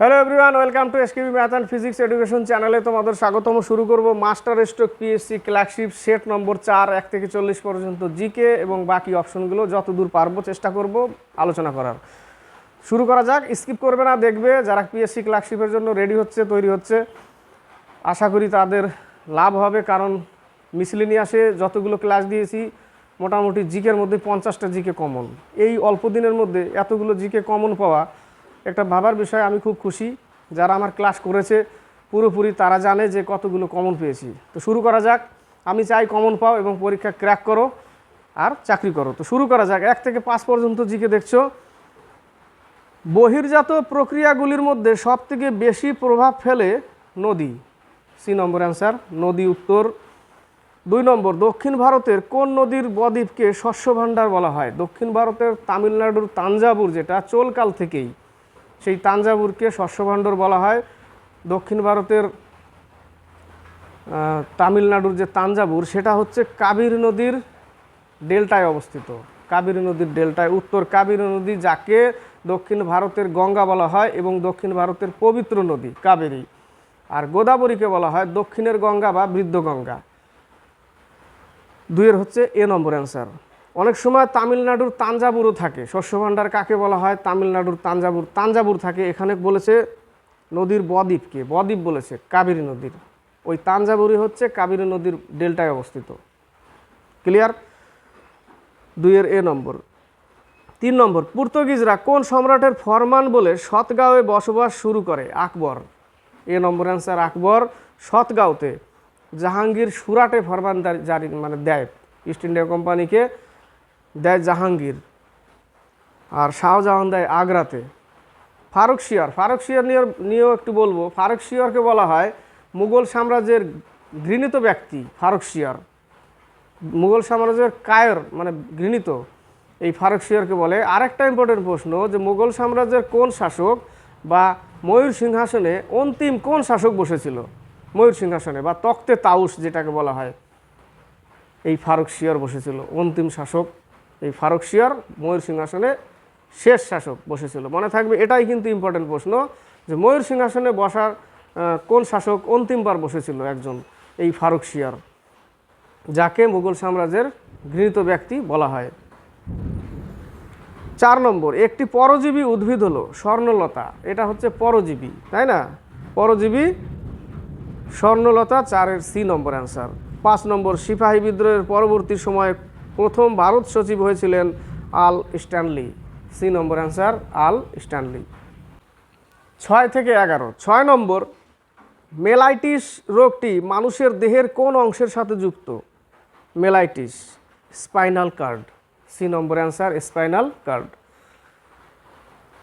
Hello everyone welcome to SKB math and physics education চ্যানেলে তোমাদের স্বাগতম। শুরু করব master stroke PSC clerkship set number চার, এক থেকে চল্লিশ পর্যন্ত জিকে এবং বাকি অপশনগুলো যতদূর পারব চেষ্টা করব আলোচনা করার। শুরু করা যাক স্কিপ করবে না, দেখবে যারা পিএসসি ক্লার্কশিপের জন্য রেডি হচ্ছে, তৈরি হচ্ছে। আশা করি তাদের লাভ হবে, কারণ মিসলিনিয়াসে যতগুলো ক্লাস দিয়েছি, মোটামুটি জিকের মধ্যে পঞ্চাশটা জিকে কমন এই অল্প দিনের মধ্যে এতগুলো জিকে কমন পাওয়া একটা ভাবার বিষয়, আমি খুব খুশি। যারা আমার ক্লাস করেছে, পুরোপুরি তারা জানে যে কতগুলো কমন পেয়েছি। তো শুরু করা যাক। আমি চাই কমন পাও এবং পরীক্ষা ক্র্যাক করো আর চাকরি করো। তো শুরু করা যাক। এক থেকে পাঁচ পর্যন্ত জিকে দেখছ। বহির্জাত প্রক্রিয়াগুলির মধ্যে সবথেকে বেশি প্রভাব ফেলে নদী। সি নম্বর অ্যান্সার নদী উত্তর। দুই নম্বর, দক্ষিণ ভারতের কোন নদীর বদ্বীপকে শস্য ভাণ্ডার বলা হয়? দক্ষিণ ভারতের তামিলনাড়ুর তাঞ্জাবুর, যেটা চোলকাল থেকেই। সেই তাঞ্জাবুরকে শস্য ভাণ্ডার বলা হয়। দক্ষিণ ভারতের তামিলনাড়ুর যে তাঞ্জাবুর, সেটা হচ্ছে কাবেরী নদীর ডেল্টায় অবস্থিত। কাবেরী নদীর ডেল্টায়, উত্তর কাবেরী নদী যাকে দক্ষিণ ভারতের গঙ্গা বলা হয় এবং দক্ষিণ ভারতের পবিত্র নদী কাবেরী। আর গোদাবরীকে বলা হয় দক্ষিণের গঙ্গা বা বৃদ্ধ গঙ্গা। দুইয়ের হচ্ছে এ নম্বর অ্যান্সার। অনেক সময় তামিলনাড়ুর তাঞ্জাবুরও থাকে। শস্য ভাণ্ডার কাকে বলা হয়? তামিলনাড়ুর তাঞ্জাবুর তাঞ্জাবুর থাকে। এখানে বলেছে নদীর বদ্বীপকে, বদ্বীপ বলেছে, কাবেরী নদীর। ওই তাঞ্জাবুরি হচ্ছে কাবেরী নদীর ডেল্টায় অবস্থিত। ক্লিয়ার দুইয়ের এ নম্বর। তিন নম্বর, পর্তুগিজরা কোন সম্রাটের ফরমান বলে সতগাঁওয়ে বসবাস শুরু করে? আকবর। এ নম্বর অ্যান্সার আকবর। সতগাঁওতে জাহাঙ্গীর সুরাটে ফরমান জারি মানে দেয়। ইস্ট ইন্ডিয়া কোম্পানিকে। দেয় জাহাঙ্গীর আর শাহজাহান দেয় আগ্রাতে। ফারুক শিয়ার ফারুক শিয়ার নিয়ে নিয়েও একটু বলব। ফারুক শিয়ারকে বলা হয় মুঘল সাম্রাজ্যের ঘৃণিত ব্যক্তি ফারুক শিয়ার। মুঘল সাম্রাজ্যের কায়র মানে ঘৃণিত, এই ফারুক শিয়ারকে বলে। আরেকটা ইম্পর্টেন্ট প্রশ্ন যে মুঘল সাম্রাজ্যের কোন শাসক বা ময়ূর সিংহাসনে অন্তিম কোন শাসক বসেছিল? ময়ূর সিংহাসনে বা তক্তে তাউস যেটাকে বলা হয়। এই ফারুক শিয়ার বসেছিল অন্তিম শাসক। এই ফারুক শিয়ার ময়ূর সিংহাসনে শেষ শাসক বসেছিল। মনে থাকবে এটাই কিন্তু ইম্পর্টেন্ট প্রশ্ন যে ময়ূর সিংহাসনে বসার কোন শাসক অন্তিমবার বসেছিল একজন এই ফারুক শিয়ার? যাকে মুঘল সাম্রাজ্যের ঘৃণিত ব্যক্তি বলা হয়। চার নম্বর, একটি পরজীবী উদ্ভিদ হলো স্বর্ণলতা। এটা হচ্ছে পরজীবী, তাই না? পরজীবী স্বর্ণলতা, চারের সি নম্বর অ্যান্সার পাঁচ নম্বর, সিপাহী বিদ্রোহের পরবর্তী সময়ে প্রথম ভারত সচিব হয়েছিলেন Al Stanley. C number answer Al Stanley. ছয় থেকে এগারো। ছয় নম্বর, মেলাইটিস রোগটি মানুষের দেহের কোন অংশের সাথে যুক্ত? Myelitis, spinal cord. C number answer spinal cord.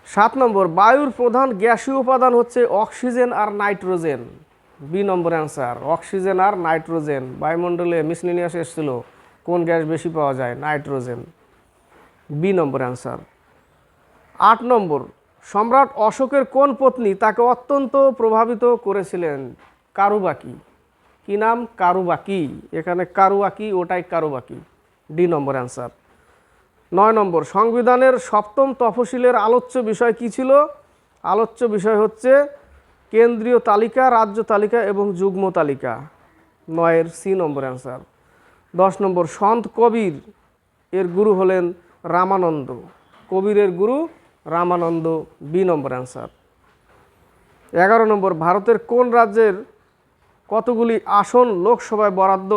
সাত নম্বর, বায়ুর প্রধান গ্যাসীয় উপাদান হচ্ছে অক্সিজেন আর nitrogen. B number answer oxygen আর নাইট্রোজেন। বায়ুমণ্ডলে মিসলিনিয়াস এসেছিল। কোন গ্যাস বেশি পাওয়া যায়? নাইট্রোজেন। B number answer. আট নম্বর, সম্রাট অশোকের কোন পত্নী তাকে অত্যন্ত প্রভাবিত করেছিলেন? কারুবাকি। কি নাম? কারুবাকি। এখানে কারুবাকি, ওটাই কারুবাকি। D number answer. নয় নম্বর, সংবিধানের সপ্তম তফসিলের আলোচ্য বিষয় কি ছিল? আলোচ্য বিষয় হচ্ছে কেন্দ্রীয় তালিকা, রাজ্য তালিকা এবং যুগ্ম তালিকা। নয়ের সি নম্বর অ্যান্সার। দশ নম্বর, সন্ত কবির এর গুরু হলেন রামানন্দ। কবিরের গুরু রামানন্দ, বি নম্বর অ্যান্সার এগারো নম্বর, ভারতের কোন রাজ্যের কতগুলি আসন লোকসভায় বরাদ্দ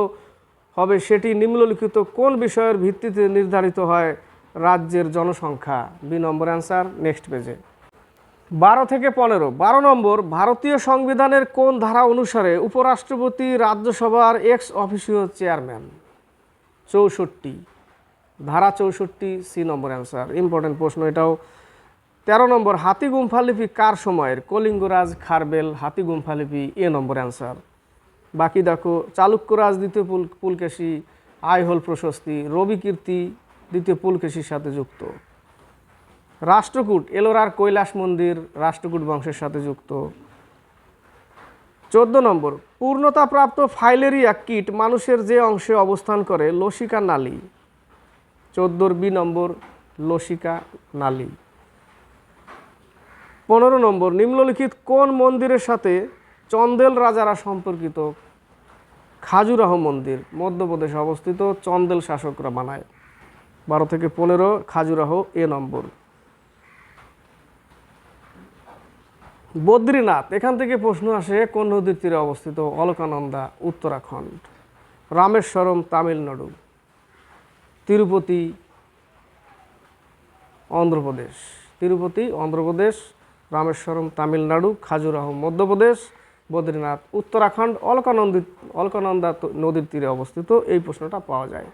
হবে সেটি নিম্নলিখিত কোন বিষয়ের ভিত্তিতে নির্ধারিত হয় রাজ্যের জনসংখ্যা? বি নম্বর অ্যান্সার নেক্সট পেজে বারো থেকে পনেরো। বারো নম্বর, ভারতীয় সংবিধানের কোন ধারা অনুসারে উপরাষ্ট্রপতি রাজ্যসভার এক্স অফিসীয় চেয়ারম্যান চৌষট্টি। ধারা চৌষট্টি, সি নম্বর অ্যান্সার। ইম্পর্টেন্ট প্রশ্ন এটাও। তেরো নম্বর, হাতি গুম্ফালিপি কার সময়ের? কলিঙ্গরাজ, খারবেল, হাতি গুম্ফালিপি এ নম্বর অ্যান্সার। বাকি দেখো চালুক্যরাজ দ্বিতীয় পুল, পুলকেশী, আইহোল প্রশস্তি, রবি কীর্তি, দ্বিতীয় পুলকেশীর সাথে যুক্ত। রাষ্ট্রকূট এলোরার কৈলাস মন্দির, রাষ্ট্রকূট বংশের সাথে যুক্ত। চোদ্দ নম্বর পূর্ণতাপ্রাপ্ত ফাইলেরিয়া কীট মানুষের যে অংশে অবস্থান করে লসিকা নালী। চোদ্দোর বি নম্বর লসিকা নালী। পনেরো নম্বর, নিম্নলিখিত কোন মন্দিরের সাথে চন্দেল রাজারা সম্পর্কিত? খাজুরাহ মন্দির, মধ্যপ্রদেশে অবস্থিত চন্দেল শাসকরা বানায়। বারো থেকে পনেরো খাজুরাহ এ নম্বর। বদ্রীনাথ, এখান থেকে প্রশ্ন আসে, কোন নদীর তীরে অবস্থিত? অলকানন্দা, উত্তরাখণ্ড। রামেশ্বরম, তামিলনাড়ু। তিরুপতি, অন্ধ্রপ্রদেশ। তিরুপতি, অন্ধ্রপ্রদেশ, রামেশ্বরম, তামিলনাড়ু, খাজুরাহ, মধ্যপ্রদেশ, বদ্রীনাথ, উত্তরাখণ্ড। অলকানন্দী, অলকানন্দা নদীর তীরে অবস্থিত, এই প্রশ্নটা পাওয়া যায়।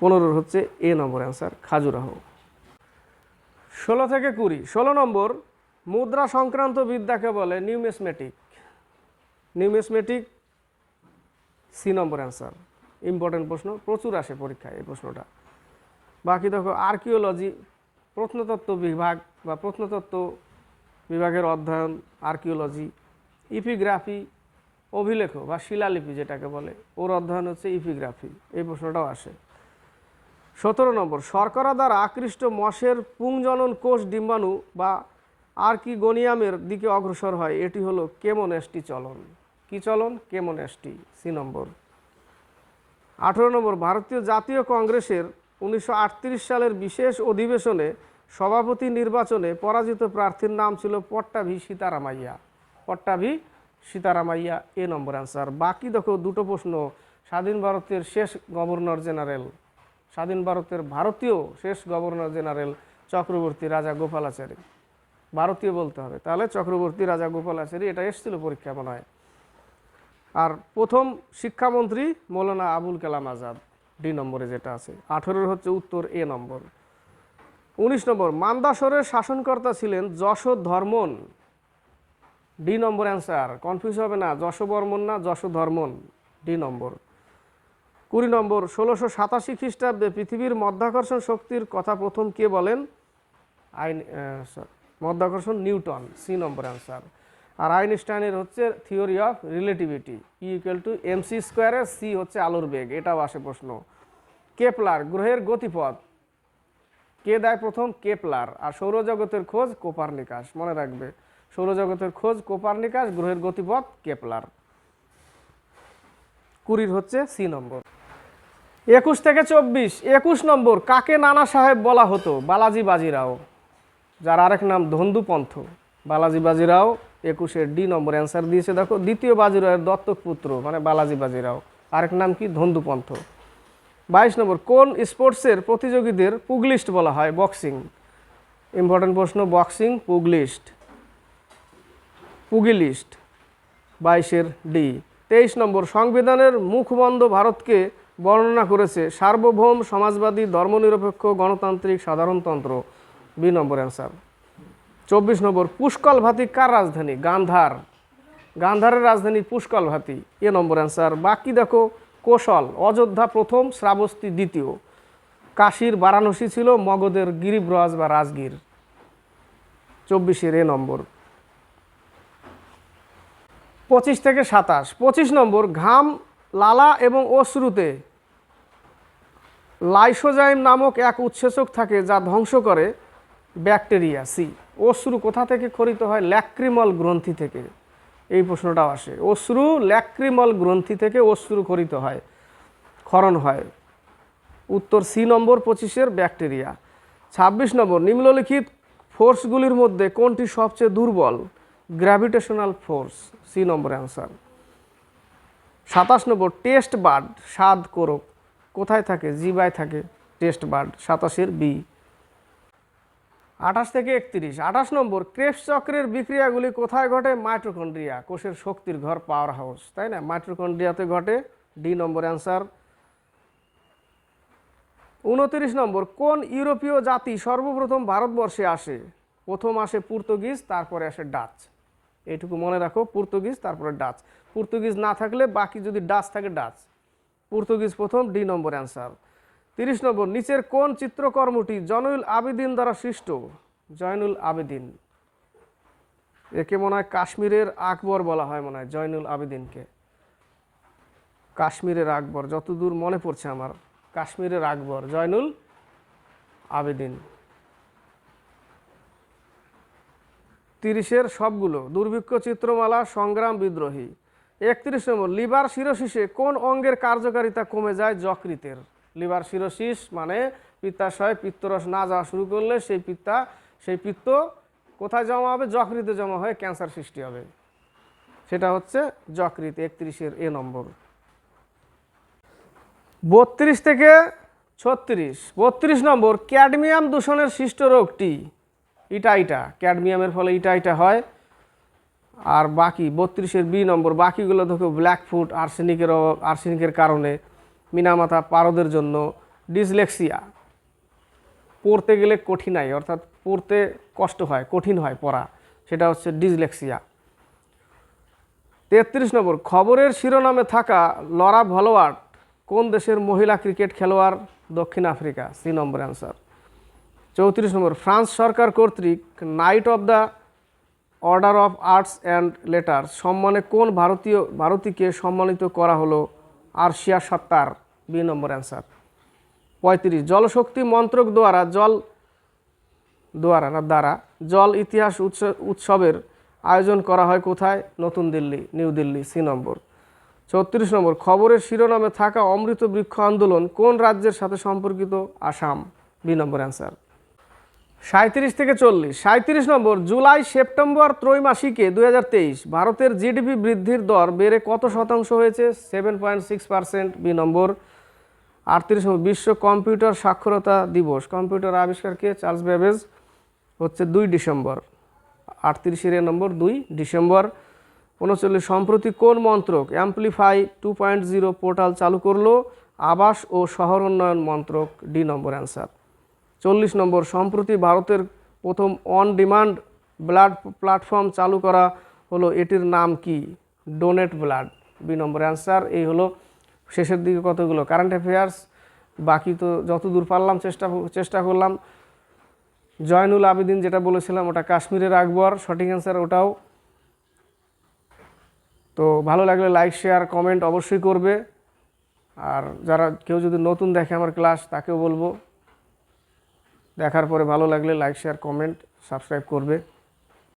পনেরোর হচ্ছে এ নম্বর অ্যান্সার খাজুরাহ। ষোলো থেকে কুড়ি। ষোলো নম্বর মুদ্রা সংক্রান্ত বিদ্যাকে বলে numismatic. Numismatic C number answer important প্রশ্ন, প্রচুর আসে পরীক্ষায় এই প্রশ্নটা। বাকি দেখো আর্কিওলজি প্রত্নতত্ত্ব বিভাগ বা প্রত্নতত্ত্ব বিভাগের অধ্যয়ন আর্কিওলজি ইপিগ্রাফি অভিলেখ বা শিলালিপি যেটাকে বলে, ওর অধ্যয়ন হচ্ছে ইপিগ্রাফি এই প্রশ্নটাও আসে। সতেরো নম্বর, শর্করা দ্বারা আকৃষ্ট মশের পুংজনন কোষ ডিম্বাণু বা আর্কিগোনিয়ামের দিকে অগ্রসর হয়, এটি হলো কেমোনেস্টি চলন? কি চলন? Chemonasty C number. আঠেরো নম্বর, ভারতীয় জাতীয় কংগ্রেসের উনিশশো আটত্রিশ সালের বিশেষ অধিবেশনে সভাপতি নির্বাচনে পরাজিত প্রার্থীর নাম ছিল Pattabhi Sitaramayya. Pattabhi Sitaramayya, A number answer. বাকি দেখো দুটো প্রশ্ন। স্বাধীন ভারতের শেষ গভর্নর জেনারেল। স্বাধীন ভারতের ভারতীয় শেষ গভর্নর জেনারেল চক্রবর্তী রাজা গোপালাচারী ভারতীয় বলতে হবে। তাহলে চক্রবর্তী রাজা গোপালাচারী এটা এসেছিল পরীক্ষা মনে হয়। আর প্রথম শিক্ষামন্ত্রী মৌলানা আবুল কালাম আজাদ, ডি নম্বরে যেটা আছে। আঠেরোর হচ্ছে উত্তর, এ নম্বর। উনিশ নম্বর, মান্দাসরের শাসনকর্তা ছিলেন Yashodharman D number answer, confuse হবে না যশোবর্মন না যশোধর্মন ডি নম্বর। কুড়ি নম্বর, ষোলোশো সাতাশি খ্রিস্টাব্দে পৃথিবীর মধ্যাকর্ষণ শক্তির কথা প্রথম কে বলেন? আইন মধ্যাকর্ষণ নিউটন, সি নম্বর অ্যান্সার আর আইনস্টাইনের হচ্ছে theory of relativity E equal to M C স্কোয়ারের সি হচ্ছে আলোর বেগ, এটাও আসে প্রশ্ন। কেপলার গ্রহের গতিপথ, কে দেয় প্রথম? কেপলার। আর সৌরজগতের খোঁজ? কোপারনিকাস, মনে রাখবে। সৌরজগতের খোঁজ, কোপারনিকাস, গ্রহের গতিপথ, কেপলার। কুড়ির হচ্ছে সি নম্বর। একুশ থেকে চব্বিশ, একুশ নম্বর, কাকে নানা সাহেব বলা হতো? বালাজি বাজিরাও। যার আরেক নাম ধন্দুপন্থ বালাজি বাজিরাও একুশের ডি নম্বর অ্যান্সার দিয়েছে। দেখো, দ্বিতীয় বাজিরাওয়ের দত্তক পুত্র মানে বালাজি বাজিরাও। আরেক নাম কি? ধন্দুপন্থ বাইশ নম্বর, কোন স্পোর্টসের প্রতিযোগীদের পুগলিস্ট বলা হয়? বক্সিং। ইম্পর্টেন্ট প্রশ্ন, বক্সিং, পুগলিস্ট। পুগিলিস্ট, বাইশের ডি। তেইশ নম্বর, সংবিধানের মুখবন্ধ ভারতকে বর্ণনা করেছে সার্বভৌম সমাজবাদী, ধর্মনিরপেক্ষ, গণতান্ত্রিক, সাধারণতন্ত্র। B number answer. চব্বিশ নম্বর, পুষ্কল ভাতি কার রাজধানী? গান্ধার। গান্ধারের রাজধানী পুষ্কল ভাতি। A number answer. বাকি দেখো, কৌশল, অযোধ্যা প্রথম, শ্রাবস্তি দ্বিতীয়। কাশীর বারাণসী ছিল, মগধের গিরিব্রজ বা রাজগীর। চব্বিশের এ নম্বর। পঁচিশ থেকে সাতাশ। পঁচিশ নম্বর, ঘাম, লালা এবং অশ্রুতে লাইসোজাইম নামক এক উৎসেচক থাকে যা ধ্বংস করে। Bacteria, C. অশ্রু কোথা থেকে খরিত হয়? ল্যাক্রিমল গ্রন্থি থেকে। এই প্রশ্নটাও আসে। অশ্রু ল্যাক্রিমল গ্রন্থি থেকে অশ্রু খরিত হয়, ক্ষরণ হয়। উত্তর সি নম্বর পঁচিশের ব্যাকটেরিয়া। ছাব্বিশ নম্বর, নিম্নলিখিত ফোর্সগুলির মধ্যে কোনটি সবচেয়ে দুর্বল? Gravitational force, C number answer. সাতাশ নম্বর, টেস্ট বার্ড, স্বাদ কোরক। কোথায় থাকে? জিবায় থাকে, টেস্ট বার্ড, সাতাশের বি। আঠাশ থেকে একত্রিশ। আঠাশ নম্বর ক্রেপস চক্রের বিক্রিয়াগুলি কোথায় ঘটে? মাইট্রোকন্ড্রিয়া কোষের শক্তির ঘর পাওয়ার হাউস তাই না? মাইট্রোকন্ড্রিয়াতে ঘটে, ডি নম্বর অ্যান্সার উনত্রিশ নম্বর, কোন ইউরোপীয় জাতি সর্বপ্রথম ভারতবর্ষে আসে? প্রথম আসে পর্তুগিজ, তারপরে আসে ডাচ। এইটুকু মনে রাখো, পর্তুগিজ, তারপরে ডাচ। পর্তুগিজ না থাকলে বাকি যদি ডাচ থাকে, ডাচ। পর্তুগিজ প্রথম, ডি নম্বর অ্যান্সার তিরিশ নম্বর, নিচের কোন চিত্রকর্মটি জয়নুল আবেদিন দ্বারা সৃষ্ট? জয়নুল আবেদিন। একে মনে হয় কাশ্মীরের আকবর বলা হয় মনে হয়, জয়নুল আবেদিনকে। কাশ্মীরের আকবর, যতদূর মনে পড়ছে আমার, কাশ্মীরের আকবর, জয়নুল আবেদিন। তিরিশের সবগুলো, দুর্ভিক্ষ চিত্রমালা, সংগ্রাম বিদ্রোহী। একত্রিশ নম্বর লিভার শিরশিষে কোন অঙ্গের কার্যকারিতা কমে যায় যকৃতের? লিভার শিরোশিস মানে পিত্তাশয়, পিত্তরস না যাওয়া শুরু করলে সেই পিত্তা, সেই পিত্ত কোথায় জমা হবে? যকৃতে জমা হয়ে ক্যান্সার সৃষ্টি হবে। সেটা হচ্ছে যকৃত, একত্রিশের এ নম্বর। বত্রিশ থেকে ছত্রিশ। বত্রিশ নম্বর, ক্যাডমিয়াম দূষণের সৃষ্ট রোগটি ইটা ইটা। ক্যাডমিয়ামের ফলে ইটা ইটা হয়। আর বাকি, বত্রিশের বি নম্বর, বাকিগুলো দেখো ব্ল্যাক ফুট আর্সেনিকের আর্সেনিকের কারণে। মিনামাথা পারদের জন্য, ডিসলেক্সিয়া। পড়তে গেলে কঠিনাই, অর্থাৎ পড়তে কষ্ট হয়, কঠিন হয় পড়া, সেটা হচ্ছে ডিসলেক্সিয়া। তেত্রিশ নম্বর, খবরের শিরোনামে থাকা লরা ভলোয়ার্ড, কোন দেশের মহিলা ক্রিকেট খেলোয়াড়? দক্ষিণ আফ্রিকা, সি নম্বর অ্যান্সার। চৌত্রিশ নম্বর, ফ্রান্স সরকার কর্তৃক knight of the order of arts and letters সম্মানে কোন ভারতীয়, ভারতীকে সম্মানিত করা হলো Arshia Sattar? B number answer. পঁয়ত্রিশ, জলশক্তি মন্ত্রক দ্বারা, জল দ্বারা দ্বারা, জল ইতিহাস উৎস- উৎসবের আয়োজন করা হয় কোথায়? নতুন Delhi, New Delhi, C number. চৌত্রিশ নম্বর, খবরের শিরোনামে থাকা অমৃত বৃক্ষ আন্দোলন কোন রাজ্যের সাথে সম্পর্কিত? Assam, B number answer. সাঁত্রিশ থেকে চল্লিশ সাঁত্রিশ নম্বর, জুলাই, সেপ্টেম্বর ত্রৈমাসিকে দু হাজার তেইশ, ভারতের জিডিপি বৃদ্ধির দর বেড়ে কত শতাংশ হয়েছে? Seven point six percent, B number. আটত্রিশ বিশ্ব কম্পিউটার সাক্ষরতা দিবস। কম্পিউটার আবিষ্কারকে চার্লস বেবেজ হচ্ছে দুই ডিসেম্বর। আটত্রিশের নম্বর দুই ডিসেম্বর। উনচল্লিশ, সম্প্রতি কোন মন্ত্রক amplify two point zero portal চালু করল? আবাস ও শহর উন্নয়ন মন্ত্রক, ডি নম্বর অ্যান্সার। চল্লিশ নম্বর, সম্প্রতি ভারতের প্রথম অন ডিমান্ড ব্লাড প্ল্যাটফর্ম চালু করা হলো। এটির নাম কি? Donate blood, B number answer. এই হলো শেষের দিকে কতগুলো? কারেন্ট অ্যাফেয়ার্স বাকি তো যত দূর পারলাম চেষ্টা চেষ্টা করলাম। জয়নুল আবেদিন যেটা বলেছিলাম, ওটা কাশ্মীরের আকবর, সঠিক অ্যান্সার ওটাও। তো ভালো লাগলে লাইক শেয়ার কমেন্ট অবশ্যই করবে। আর যারা কেউ যদি নতুন দেখে আমার ক্লাস তাকেও বলব। দেখার পরে ভালো লাগলে লাইক শেয়ার কমেন্ট সাবস্ক্রাইব করবে।